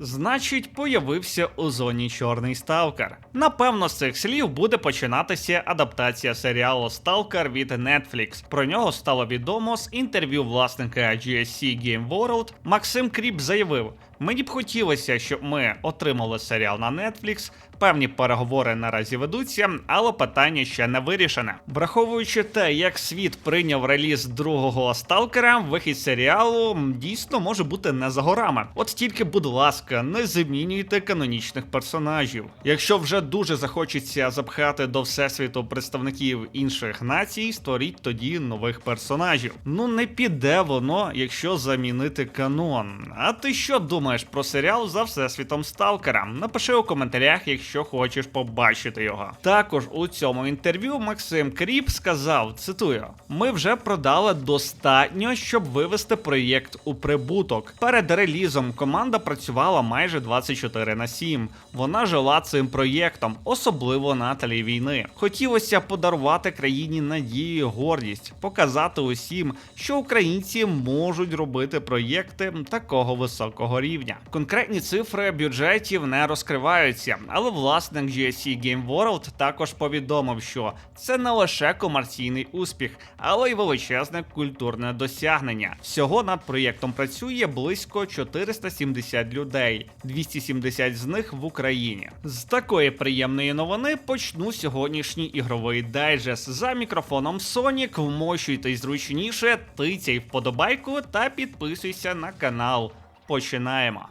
Значить, появився у зоні Чорний Сталкер. Напевно, з цих слів буде починатися адаптація серіалу Сталкер від Netflix. Про нього стало відомо з інтерв'ю власника GSC Game World. Максим Кріп заявив: Мені б хотілося, щоб ми отримали серіал на Netflix. Певні переговори наразі ведуться, але питання ще не вирішене. Враховуючи те, як світ прийняв реліз другого сталкера, вихід серіалу дійсно може бути не за горами. От тільки, будь ласка, не замінюйте канонічних персонажів. Якщо вже дуже захочеться запхати до всесвіту представників інших націй, створіть тоді нових персонажів. Ну не піде воно, якщо замінити канон. А ти що думаєш про серіал за всесвітом Сталкера? Напиши у коментарях, якщо хочеш побачити його. Також у цьому інтерв'ю Максим Кріп сказав: цитую: Ми вже продали достатньо, щоб вивести проєкт у прибуток. Перед релізом команда працювала майже 24 на 7. Вона жила цим проєктом, особливо на тлі війни. Хотілося подарувати країні надію, і гордість, показати усім, що українці можуть робити проєкти такого високого рівня. Конкретні цифри бюджетів не розкриваються, але власник GSC Game World також повідомив, що це не лише комерційний успіх, але й величезне культурне досягнення. Всього над проєктом працює близько 470 людей, 270 з них в Україні. З такої приємної новини почну сьогоднішній ігровий дайджест. За мікрофоном Sonic, вмощуйтесь зручніше, тицяй вподобайку та підписуйся на канал. Починаємо.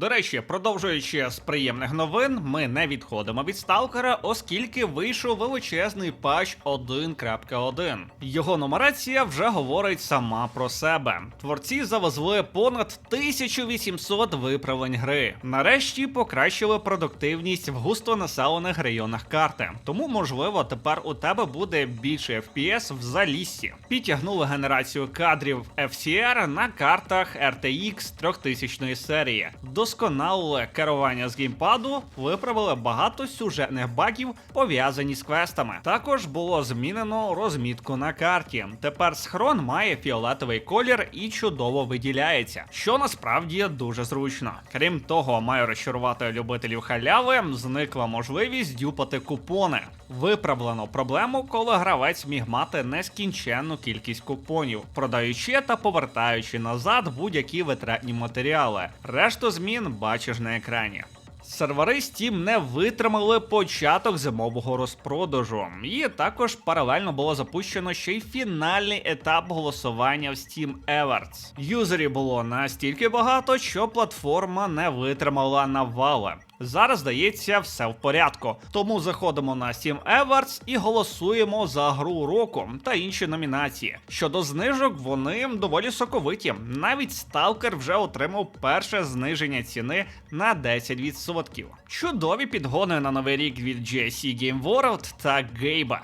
До речі, продовжуючи з приємних новин, ми не відходимо від сталкера, оскільки вийшов величезний патч 1.1. Його нумерація вже говорить сама про себе. Творці завезли понад 1800 виправлень гри. Нарешті покращили продуктивність в густонаселених районах карти. Тому, можливо, тепер у тебе буде більше FPS в заліссі. Підтягнули генерацію кадрів FCR на картах RTX 3000 серії. Вдосконалили керування з геймпаду, виправили багато сюжетних багів, пов'язані з квестами. Також було змінено розмітку на карті. Тепер схрон має фіолетовий колір і чудово виділяється, що насправді дуже зручно. Крім того, маю розчарувати любителів халяви, зникла можливість дюпати купони. Виправлено проблему, коли гравець міг мати нескінченну кількість купонів, продаючи та повертаючи назад будь-які витратні матеріали. Решту змін бачиш на екрані. Сервери Steam не витримали початок зимового розпродажу, і також паралельно було запущено ще й фінальний етап голосування в Steam Awards. Юзерів було настільки багато, що платформа не витримала навали. Зараз здається, все в порядку. Тому заходимо на Steam Awards і голосуємо за гру року та інші номінації. Щодо знижок, вони доволі соковиті. Навіть Stalker вже отримав перше зниження ціни на 10%. Чудові підгони на новий рік від GSC Game World та Гейба.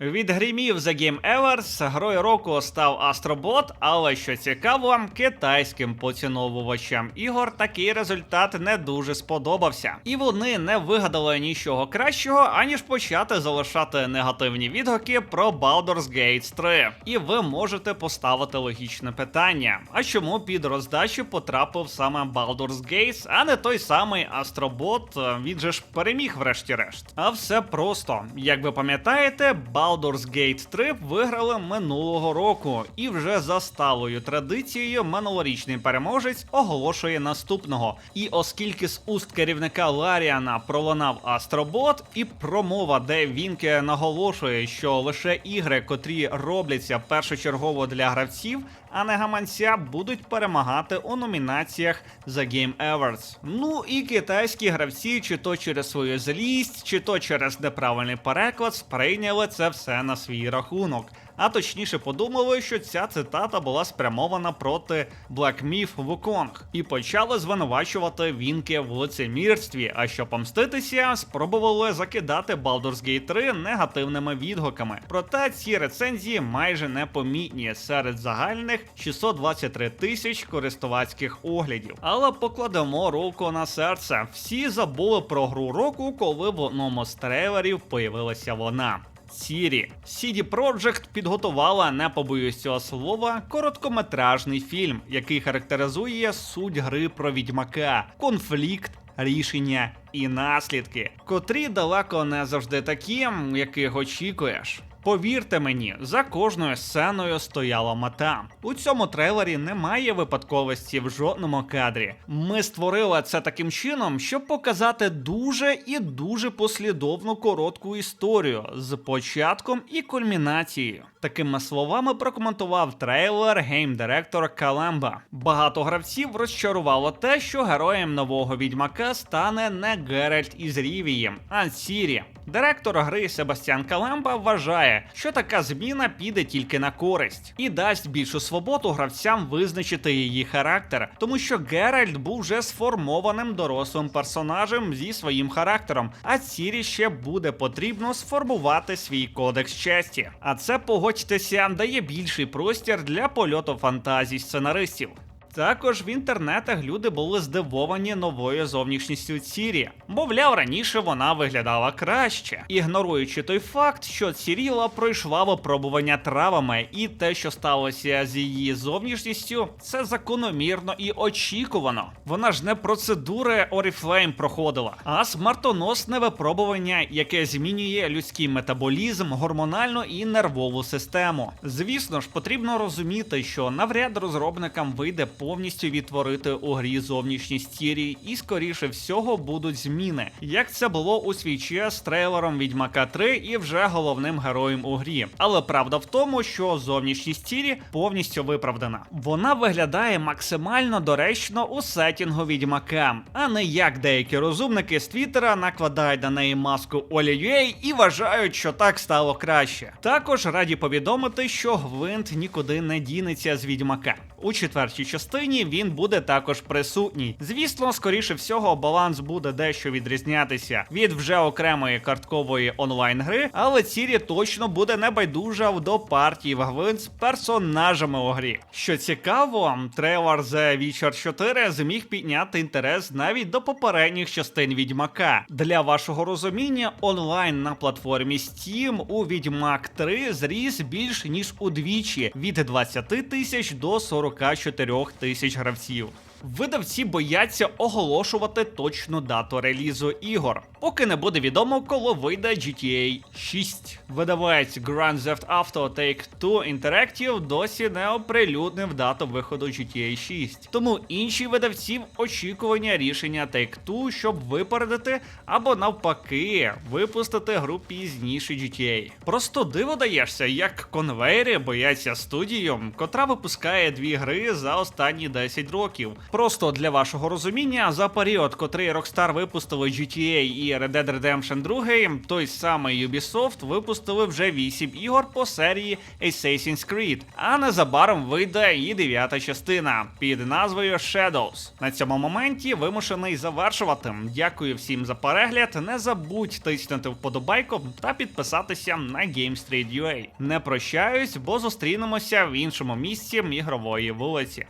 Від грімів The Game Awards герой року став Астробот, але що цікаво, китайським поціновувачам ігор такий результат не дуже сподобався. І вони не вигадали нічого кращого, аніж почати залишати негативні відгуки про Baldur's Gate 3. І ви можете поставити логічне питання: а чому під роздачу потрапив саме Baldur's Gate, а не той самий Астробот? Він же ж переміг врешті-решт. А все просто, як ви пам'ятаєте, Baldur's Gate 3 виграли минулого року, і вже за сталою традицією минулорічний переможець оголошує наступного. І оскільки з уст керівника Ларіана пролунав Астробот, і промова, де Вінке наголошує, що лише ігри, котрі робляться першочергово для гравців, а не гаманця, будуть перемагати у номінаціях за Game Awards. Ну і китайські гравці, чи то через свою злість, чи то через неправильний переклад, сприйняли це все на свій рахунок. А точніше подумали, що ця цитата була спрямована проти Black Myth Wukong і почали звинувачувати Вінки в лицемірстві. А щоб помститися, спробували закидати Baldur's Gate 3 негативними відгуками. Проте ці рецензії майже непомітні серед загальних 623 тисяч користувацьких оглядів. Але покладемо руку на серце. Всі забули про гру року, коли в одному з трейлерів появилася вона. Цірі. CD Projekt підготувала, не побоюсь цього слова, короткометражний фільм, який характеризує суть гри про відьмака, конфлікт. Рішення і наслідки, котрі далеко не завжди такі, яких очікуєш. Повірте мені, за кожною сценою стояла мета. У цьому трейлері немає випадковості в жодному кадрі. Ми створили це таким чином, щоб показати дуже і дуже послідовну коротку історію з початком і кульмінацією. Такими словами прокоментував трейлер гейм-директор Калемба. Багато гравців розчарувало те, що героєм нового відьмака стане не Геральт із Рівієм, а Сірі. Директор гри Себастьян Калемба вважає, що така зміна піде тільки на користь і дасть більшу свободу гравцям визначити її характер, тому що Геральт був вже сформованим дорослим персонажем зі своїм характером, а Сірі ще буде потрібно сформувати свій кодекс честі. А це погодьтеся дає більший простір для польоту фантазій сценаристів. Також в інтернетах люди були здивовані новою зовнішністю Цірі. Мовляв, раніше вона виглядала краще, ігноруючи той факт, що Ціріла пройшла випробування травами, і те, що сталося з її зовнішністю, це закономірно і очікувано. Вона ж не процедури Oriflame проходила, а смертоносне випробування, яке змінює людський метаболізм, гормональну і нервову систему. Звісно ж, потрібно розуміти, що навряд розробникам вийде повністю відтворити у грі зовнішність Тірі, і скоріше всього будуть зміни, як це було у свій час з трейлером Відьмака 3 і вже головним героєм у грі. Але правда в тому, що зовнішність Тірі повністю виправдана. Вона виглядає максимально доречно у сетінгу Відьмака, а не як деякі розумники з Твіттера накладають на неї маску Олі і вважають, що так стало краще. Також раді повідомити, що Гвинт нікуди не дінеться з відьмака. У четвертій частині він буде також присутній. Звісно, скоріше всього, баланс буде дещо відрізнятися від вже окремої карткової онлайн-гри, але Цірі точно буде небайдужа до партії в Гвинт з персонажами у грі. Що цікаво, трейлер The Witcher 4 зміг підняти інтерес навіть до попередніх частин Відьмака. Для вашого розуміння, онлайн на платформі Steam у Відьмак 3 зріс більш ніж удвічі від 20 тисяч до 44 тисяч гравців. Видавці бояться оголошувати точну дату релізу ігор, поки не буде відомо, коли вийде GTA 6. Видавець Grand Theft Auto Take-Two Interactive досі не оприлюднив дату виходу GTA 6. Тому інші видавці в очікування рішення Take-Two, щоб випередити або навпаки випустити гру пізніше GTA. Просто диво даєшся, як конвейери бояться студію, котра випускає дві гри за останні 10 років. Просто для вашого розуміння, за період, котрий Rockstar випустили GTA і Red Dead Redemption 2, той самий Ubisoft випустили вже 8 ігор по серії Assassin's Creed, а незабаром вийде і дев'ята частина під назвою Shadows. На цьому моменті вимушений завершувати. Дякую всім за перегляд. Не забудь тиснути вподобайку та підписатися на GameStreet.ua. Не прощаюсь, бо зустрінемося в іншому місці ігрової вулиці.